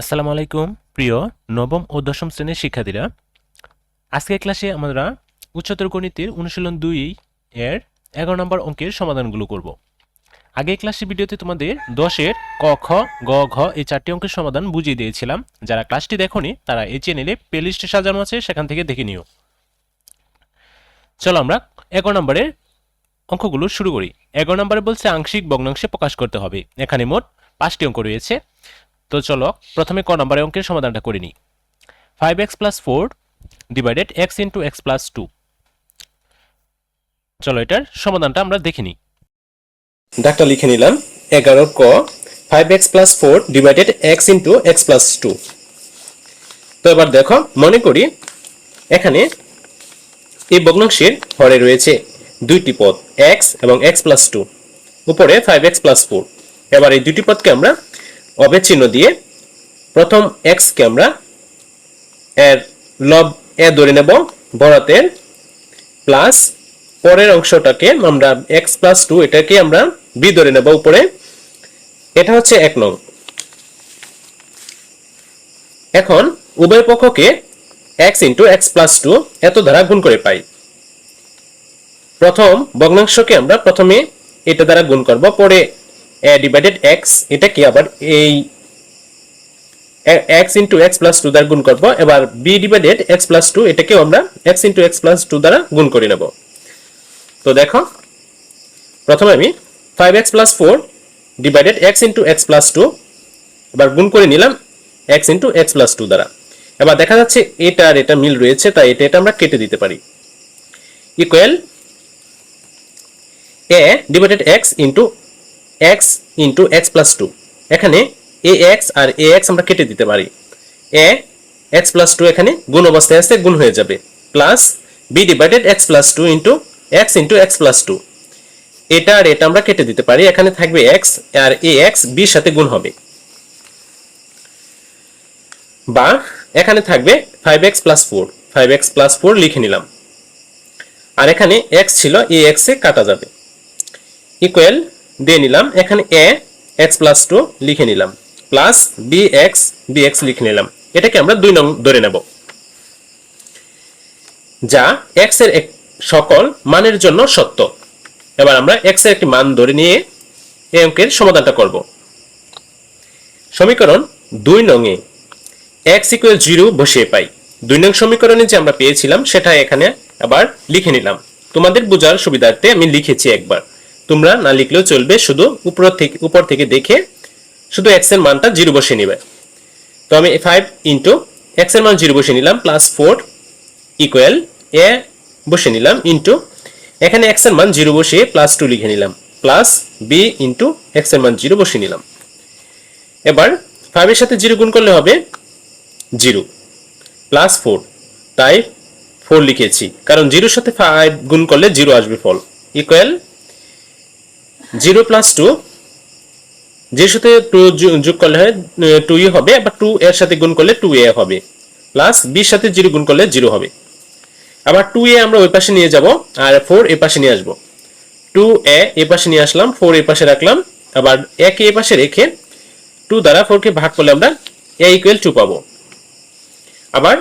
আসসালামু আলাইকুম, প্রিয় নবম ও দশম শ্রেণির শিক্ষার্থীরা। আজকের ক্লাসে আমরা উচ্চতর গণিতের অনুশীলন দুই এর এগারো নম্বর অঙ্কের সমাধানগুলো করব। আগের ক্লাসের ভিডিওতে তোমাদের দশের ক, খ, গ, ঘ এই চারটি অঙ্কের সমাধান বুঝিয়ে দিয়েছিলাম। যারা ক্লাসটি দেখোনি, তারা এই চ্যানেলে প্লেলিস্টে সাজানো আছে, সেখান থেকে দেখে নিও। চলো আমরা এগারো নম্বরের অঙ্কগুলো শুরু করি। এগারো নম্বরে বলছে আংশিক ভগ্নাংশে প্রকাশ করতে হবে। এখানে মোট পাঁচটি অঙ্ক রয়েছে। তো চলো, প্রথমে ক নম্বরের অঙ্কের সমাধানটা করে নিই। Five x plus four divided x into x plus two চলো এটার সমাধানটা আমরা দেখে নিই। ডাকটা লিখে নিলাম, এগারো ক five x plus four divided x into x plus two তো এবার দেখো, মনে করি এখানে এই ভগ্নাংশের হরে রয়েছে দুইটি পদ এক্স এবং এক্স প্লাস টু উপরে ফাইভ এক্স প্লাস ফোর এবার এই দুটি পদকে আমরা চিহ্ন দিয়ে প্রথম এক্স কে আমরা এর লব এ ধরে নেব বড়াতের প্লাস পরের অংশটাকে আমরা এক্স প্লাস টু এটাকে আমরা বি ধরে নেব উপরে। এটা হচ্ছে এক নং। এখন উভয় পক্ষকে x into x plus two এত দ্বারা গুণ করে পাই। প্রথম ভগ্নাংশকে আমরা প্রথমে এটা দ্বারা গুণ করব, পরে ডিভাইডেড এক্স এটাকে আবার এই x into x plus two দ্বারা গুণ করব। এবার B divided x plus two এটাকেও আমরা x into x plus two দ্বারা গুণ করে নেব। তো দেখো, প্রথমে আমি five x plus four divided x into x plus two এবার গুণ করে নিলাম x into x plus two দ্বারা। এবার দেখা যাচ্ছে এটা আর এটা মিল রয়েছে, তাই এটা এটা আমরা কেটে দিতে পারি। Equal A divided x into x into x plus two এখানে এ এক্স আর এ এক্স আমরা কেটে দিতে পারি। এ এক্স প্লাস টু এখানে গুণ অবস্থায় আছে গুণ হয়ে যাবে। Plus B divided x plus two into x into x plus two এটা আর এটা আমরা কেটে দিতে পারি। এখানে থাকবে এক্স আর এ এক্স বির সাথে গুণ হবে। বা এখানে থাকবে five x plus four five x plus four লিখে নিলাম। আর এখানে এক্স ছিল এ এক্স কাটা যাবে। ইকুয়াল দিয়ে নিলাম। এখানে এ এক্স প্লাস টু লিখে নিলাম। Plus B x B x লিখে নিলাম। এটাকে আমরা দুই নং ধরে নেব। যা এক্সের সকল মানের জন্য সত্য। এবার আমরা এক্সের একটি মান ধরে নিয়ে এই অঙ্কের সমাধানটা করব। সমীকরণ দুই নঙে এক্স ইকুয়াল জিরো বসিয়ে পাই। দুই নং সমীকরণে যে আমরা পেয়েছিলাম, সেটা এখানে আবার লিখে নিলাম। তোমাদের বোঝার সুবিধার্থে আমি লিখেছি একবার। তোমরা না লিখলেও চলবে, শুধু উপর থেকে উপর থেকে দেখে শুধু এক্সের মানটা জিরো বসে নিবে। তো আমি ফাইভ ইন্টু এক্সের মান জিরো বসে নিলাম প্লাস ফোর ইকুয়াল এ বসে নিলাম ইন্টু এখানে এক্সের মান জিরো বসিয়ে প্লাস টু লিখে নিলাম প্লাস বি ইন্টু এক্সের মান জিরো বসিয়ে নিলাম। এবার ফাইভের সাথে জিরো গুণ করলে হবে জিরো প্লাস ফোর তাই ফোর লিখেছি, কারণ জিরোর সাথে ফাইভ গুণ করলে জিরো আসবে ফল ইকুয়াল জিরো প্লাস টু। জিরোর সাথে টু যোগ করলে হয় টু ই হবে, আবার টু এর সাথে গুণ করলে টু এ হবে। প্লাস বির সাথে জিরো গুণ করলে জিরো হবে। আবার টু এ আমরা ওই পাশে নিয়ে যাব, আর ফোর এ পাশে নিয়ে আসব। টু এ এ পাশে নিয়ে আসলাম ফোর এ পাশে রাখলাম, আবার একে এ পাশে রেখে টু দ্বারা ফোরকে ভাগ করলে আমরা এ ইকুয়াল টু পাবো। আবার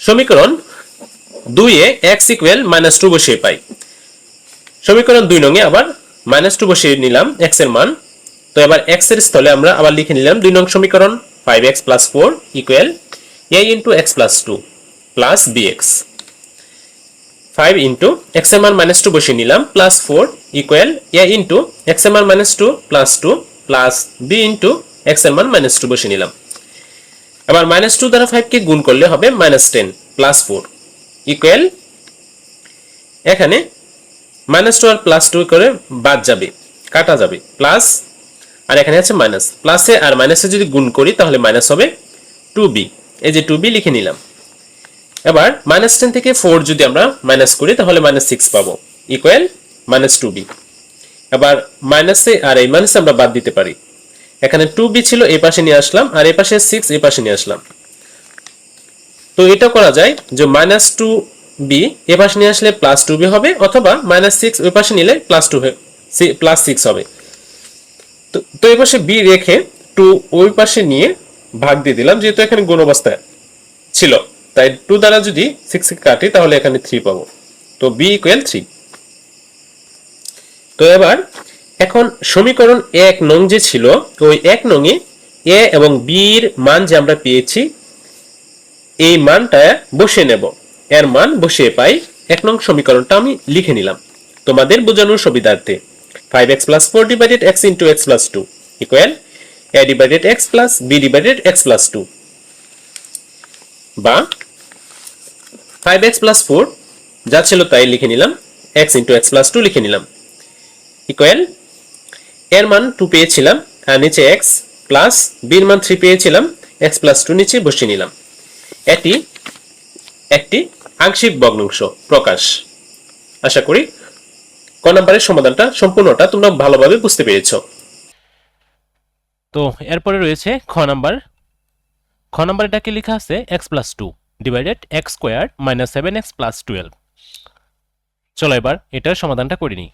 সমীকরণ দুই এ এক্স ইকুয়াল মাইনাস টু বসিয়ে পাই। সমীকরণ দুই নঙে আবার মাইনাস টু বসিয়ে নিলাম এক্সের মান। তো এবার এক্সের স্থলে আমরা আবার লিখে নিলাম দুই নং সমীকরণ five x plus four equal A into x plus two plus B x five into এক্সের মান মাইনাস টু বসিয়ে নিলাম plus four equal A into এক্সের মান minus two plus two plus B into এক্সের মান মাইনাস টু বসিয়ে নিলাম। আবার মাইনাস টু দ্বারা ফাইভকে গুণ করলে হবে minus ten plus four equal এখানে মাইনাস টু আর প্লাস টু করে বাদ যাবে, কাটা যাবে। প্লাস, আর এখানে আছে মাইনাস। প্লাসে আর মাইনাসে যদি গুণ করি, তাহলে মাইনাস হবে টু বি। এই যে টু বি লিখে নিলাম। এবার মাইনাস টেন থেকে ফোর যদি আমরা মাইনাস করি, তাহলে মাইনাস সিক্স পাবো, ইকুয়াল মাইনাস টু বি। এবার মাইনাসে আর এই মাইনাসে আমরা বাদ দিতে পারি। এখানে টু বি ছিল এই পাশে নিয়ে আসলাম, আর এই পাশে সিক্স এই পাশে নিয়ে আসলাম। তো এটা করা যায় যে মাইনাস টু বি এ পাশে নিয়ে আসলে প্লাস টু বি হবে অথবা মাইনাস সিক্স ওই পাশে নিলে প্লাস টু প্লাস সিক্স হবে। তো পাশে বি রেখে টু ওই পাশে নিয়ে ভাগ দিয়ে দিলাম, যেহেতু এখানে গুণ অবস্থায় ছিল। তাই টু দ্বারা যদি সিক্স কাটি, তাহলে এখানে থ্রি পাবো। তো বি ইকুয়াল থ্রি তো এবার এখন সমীকরণ এক নং যে ছিল, ওই এক নংয়ে এ এবং বির মান যে আমরা পেয়েছি, এই মানটা বসিয়ে নেব। এর মান বসিয়ে পাই এক নং সমীকরণটা আমি লিখে নিলাম। তোমাদের বোঝানোর সুবিধার্থে five x plus four divided x into x plus two equal A divided x plus B divided x plus two বা ফাইভ এক্স প্লাস ফোর যা ছিল তাই লিখে নিলাম x into x plus two লিখে নিলাম। ইকুয়াল এর মান টু পেয়েছিলাম আর নিচে এক্স প্লাস বির মান থ্রি পেয়েছিলাম এক্স প্লাস টু নিচে বসিয়ে নিলাম। এটি একটি আংশিক ভগ্নাংশ প্রকাশ। আশা করি ক নম্বরের সমাধানটা সম্পূর্ণটা তোমরা ভালোভাবে বুঝতে পেরেছ। তো এরপরে রয়েছে খ নাম্বার। খ নাম্বার এটাকে লেখা আছে x plus two divided x square minus seven x plus twelve চলো এবার এটার সমাধানটা করে নিই।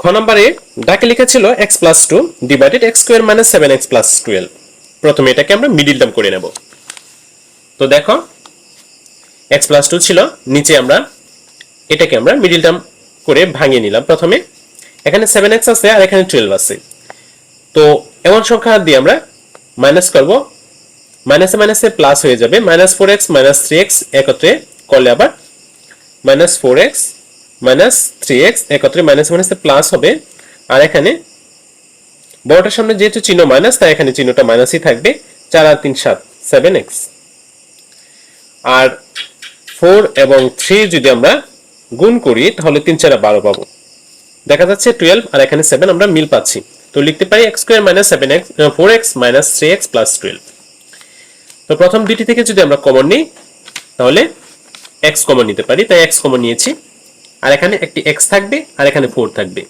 খ নম্বরে ডাকে লেখা ছিল x plus two divided x square minus seven x plus twelve প্রথমে এটাকে আমরা মিডিল টার্ম করে নেব। তো দেখো এক্স প্লাস টু ছিল, নিচে আমরা এটাকে আমরা মিডিল টার্ম করে ভাঙিয়ে নিলাম প্রথমে। এখানে সেভেন এক্স আছে আর এখানে টুয়েলভ আছে। তো এমন সংখ্যা দিয়ে আমরা মাইনাস করব। মাইনাসে মাইনাসে প্লাস হয়ে যাবে। Minus four x minus three x একত্রে করলে আবার minus four x minus three x একত্রে মাইনাস মাইনাসে প্লাস হবে। আর এখানে বড়টার সামনে যেহেতু চিহ্ন মাইনাস তাই এখানে চিহ্নটা মাইনাসই থাকবে। চার আর তিন সাত সেভেন এক্স আর ফোর এবং থ্রি যদি আমরা গুণ করি, তাহলে তিন, চারা বারো পাবো। দেখা যাচ্ছে টুয়েলভ আর এখানে সেভেন আমরা মিল পাচ্ছি। তো লিখতে পারি x square minus seven x four x minus three x plus twelve. তো প্রথম দুটি থেকে যদি আমরা কমন নিই, তাহলে এক্স কমন নিতে পারি, তাই এক্স কমন নিয়েছি। আর এখানে একটি এক্স থাকবে, আর এখানে ফোর থাকবে।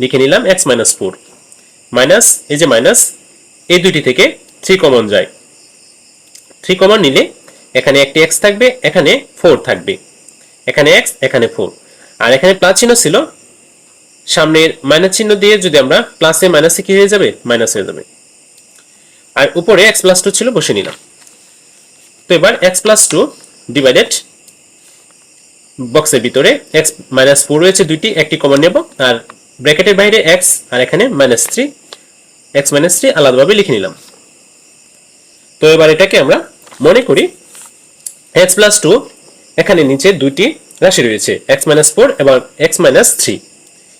লিখে নিলাম এক্স মাইনাস ফোর। মাইনাস, এই যে মাইনাস, এই দুইটি থেকে থ্রি কমন যায়। থ্রি কমন নিলে এখানে একটি এক্স থাকবে, এখানে ফোর থাকবে। এখানে এক্স এখানে ফোর আর এখানে প্লাস চিহ্ন ছিল, সামনের মাইনাস চিহ্ন দিয়ে যদি আমরা প্লাসে মাইনাসে কি হয়ে যাবে? মাইনাস হয়ে যাবে। আর উপরে এক্স প্লাস টু ছিল বসে নিলাম। তো এবার এক্স প্লাস টু ডিভাইডেড বক্সের ভিতরে এক্স মাইনাস ফোর রয়েছে দুইটি, একটি কমন নেব, আর ব্র্যাকেটের বাইরে এক্স আর এখানে minus three x minus three আলাদাভাবে লিখে নিলাম। তো এবার এটাকে আমরা মনে করি এক্স প্লাস টু এখানে নিচে দুইটি রাশি রয়েছে এক্স মাইনাস ফোর এবং এক্স মাইনাস থ্রি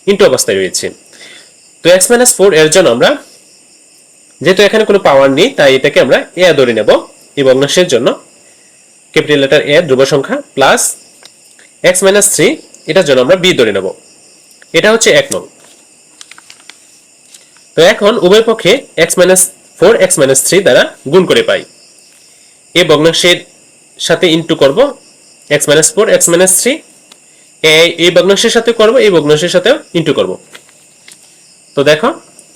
ইন্টু অবস্থায় রয়েছে। তো এক্স মাইনাস ফোর এর জন্য আমরা, যেহেতু এখানে কোনো পাওয়ার নেই, তাই এটাকে আমরা এ ধরে নেব এই ভগ্নাংশের জন্য ক্যাপিটাল লেটার এ ধ্রুব সংখ্যা প্লাস এক্স মাইনাস থ্রি এটার জন্য আমরা বি ধরে নেব। এটা হচ্ছে এক নং। তো এখন উভয় পক্ষে x minus four x minus three দ্বারা গুণ করে পাই। এই ভগ্নাংশের সাথে ইন্টু করব x minus four x minus three এই ভগ্নাংশের সাথে করব, এই ভগ্নাংশের সাথেও ইন্টু করব। তো দেখো,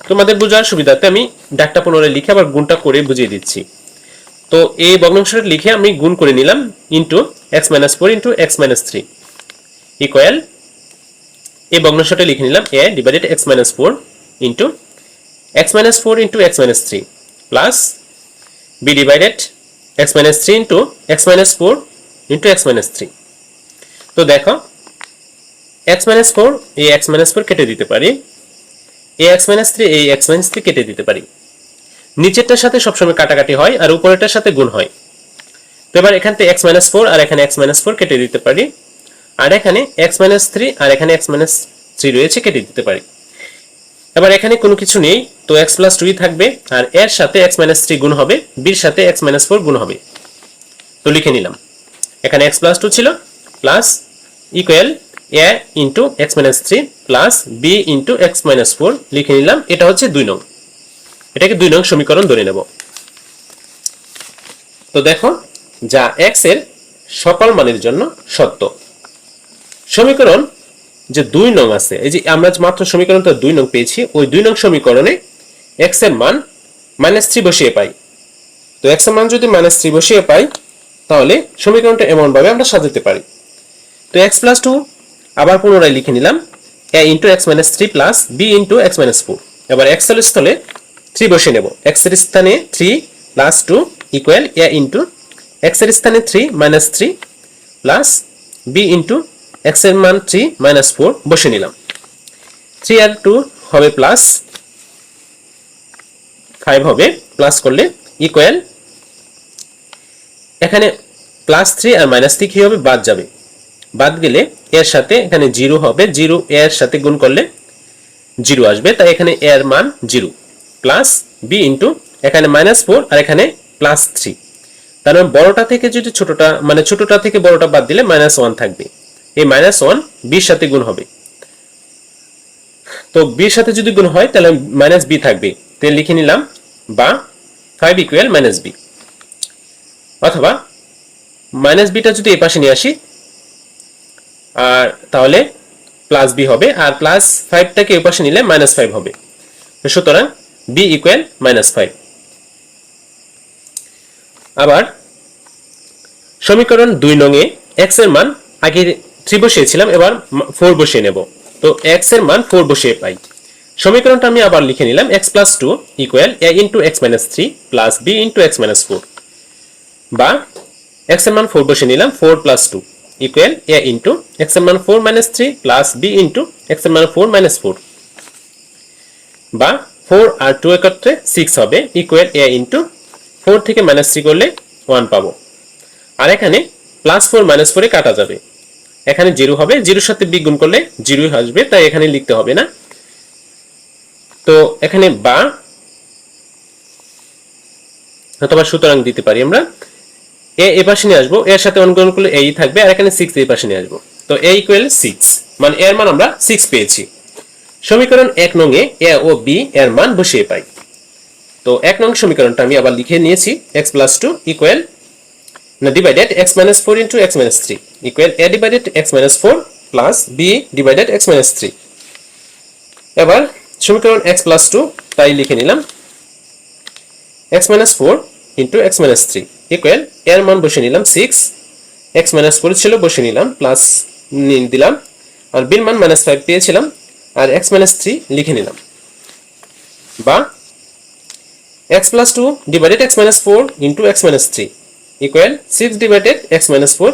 তোমাদের বোঝার সুবিধাতে আমি ডাকটা পুনরায় লিখে আবার গুণটা করে বুঝিয়ে দিচ্ছি। তো এই ভগ্নাংশটা লিখে আমি গুণ করে নিলাম into x minus four into x minus three equal এই ভগ্নাংশটা লিখে নিলাম A divided x minus four into x minus four into x minus three plus B divided x minus three into x minus four into x minus three তো দেখো x minus four এই x minus four কেটে দিতে পারি এই x minus three এই x minus three কেটে দিতে পারি নিচেরটার সাথে সবসময় কাটাকাটি হয় আর উপরেরটার সাথে গুণ হয় তো এবার এখান থেকে এক্স মাইনাস ফোর আর এখানে এক্স মাইনাস ফোর কেটে দিতে পারি আর এখানে এক্স মাইনাস থ্রি আর এখানে এক্স মাইনাস থ্রি রয়েছে কেটে দিতে পারি এবার এখানে কোনো কিছু নেই, তো এক্স প্লাস টুই থাকবে, আর এর সাথে এক্স মাইনাস থ্রি গুণ হবে বির সাথে এক্স মাইনাস ফোর গুণ হবে। তো লিখে নিলাম। এখানে এক্স প্লাস টু ছিল plus equal A into x minus three plus B into x minus four লিখে নিলাম, এটা হচ্ছে দুই নং। এটাকে দুই নং সমীকরণ ধরে নেব। তো দেখো, যা এক্সের সকল মানের জন্য সত্য। সমীকরণ যে দুই নং আছে, এই যে আমরা মাত্র সমীকরণটা দুই নং পেয়েছি, ওই দুই নং সমীকরণে এক্সের মান মাইনাস থ্রি বসিয়ে পাই। তো এক্সের মান যদি মাইনাস থ্রি বসিয়ে পাই, তাহলে সমীকরণটা এমন ভাবে আমরা সাজাতে পারি। তো এক্স প্লাস টু আবার পুনরায় লিখে নিলাম A into x minus three plus B into x minus four এবার এক্সের স্থলে থ্রি বসে নেব। এক্সের স্থানে three plus two equal A into এক্সের স্থানে three minus three plus B into এক্সের মান থ্রি মাইনাস ফোর বসে নিলাম। থ্রি আর টু হবে প্লাস ফাইভ হবে, প্লাস করলে ইকুয়াল এখানে প্লাস থ্রি আর মাইনাস থ্রি কি হবে? বাদ যাবে। বাদ গেলে এর সাথে এখানে জিরো হবে, জিরো এর সাথে গুণ করলে জিরো আসবে, তাই এখানে এর মান জিরো। প্লাস বি ইন্টু, এখানে মাইনাস ফোর আর এখানে প্লাস থ্রি। তার মানে বড়টা থেকে যদি ছোটটা মানে ছোটটা থেকে বড়টা বাদ দিলে মাইনাস ওয়ান থাকবে। এই মাইনাস ওয়ান বির সাথে গুণ হবে। তো বির সাথে যদি গুণ হয়, তাহলে মাইনাস বি থাকবে। তাহলে লিখে নিলাম, বা ফাইভ ইকুয়াল মাইনাস বি অথবা মাইনাস বিটা যদি এ পাশে নিয়ে আসি, আর তাহলে প্লাস বি হবে, আর প্লাস ফাইভটাকে এ পাশে নিলে মাইনাস ফাইভ হবে। সুতরাং বি ইকুয়াল মাইনাস ফাইভ আবার সমীকরণ দুই নঙে এক্সের মান আগে থ্রি বসিয়েছিলাম, এবার ফোর বসিয়ে নেব। তো এক্সের মান ফোর বসিয়ে পাই। সমীকরণটা আমি আবার লিখে নিলাম x plus two equal A into x minus three plus B into x minus four বা এক্সের মান ফোর বসে নিলাম four plus two equal A into এক্সের মান four minus three plus B into এক্সের মান ফোর মাইনাস ফোর বা ফোর আর টু একত্রে সিক্স হবে ইকুয়াল এ ইন্টু ফোর থেকে মাইনাস থ্রি করলে ওয়ান পাবো। আর এখানে প্লাস ফোর মাইনাস ফোরে কাটা যাবে। এখানে জিরো হবে, জিরোর সাথে বি গুণ করলে জিরোই আসবে, তাই এখানে লিখতে হবে না। তো এখানে বা অথবা সুতরাং দিতে পারি আমরা। এ এ পাশে নিয়ে আসব, এর সাথে অনুকরণ করলে এই থাকবে, আর এখানে সিক্স এই পাশে নিয়ে আসব। তো এ ইকুয়াল সিক্স মানে এর মান আমরা সিক্স পেয়েছি। সমীকরণ এক নং এ এ ও বি এর মান বসিয়ে পাই। তো এক নং সমীকরণটা আমি আবার লিখে নিয়েছি এক্স প্লাস টু ইকুয়াল না divided x minus four into x minus three equal A divided x minus four plus B divided x minus three এবার সমীকরণ এক্স প্লাস টু তাই লিখে নিলাম x minus four into x minus three equal এর মান বসে নিলাম six x minus four ছিল বসে নিলাম প্লাস দিলাম আর বির মান মাইনাস ফাইভ পেয়েছিলাম আর এক্স মাইনাস থ্রি লিখে নিলাম বা x plus two divided x minus four into x minus three equal six divided x minus four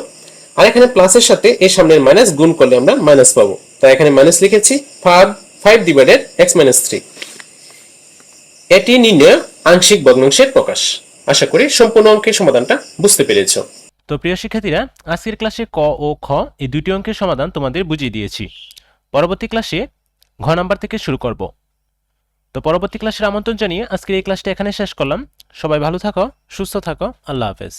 আর এখানে প্লাসের সাথে এই সামনের মাইনাস গুণ করলে আমরা মাইনাস পাবো। তাই এখানে মাইনাস লিখেছি five five divided x minus three এটি নির্ণয় আংশিক ভগ্নাংশের প্রকাশ। আশা করি সম্পূর্ণ অঙ্কের সমাধানটা বুঝতে পেরেছ। তো প্রিয় শিক্ষার্থীরা, আজকের ক্লাসে ক ও খ এই দুটি অঙ্কের সমাধান তোমাদের বুঝিয়ে দিয়েছি। পরবর্তী ক্লাসে ঘ নাম্বার থেকে শুরু করব। তো পরবর্তী ক্লাসের আমন্ত্রণ জানিয়ে আজকের এই ক্লাসটা এখানে শেষ করলাম। সবাই ভালো থাকো, সুস্থ থাকো, আল্লাহ হাফেজ।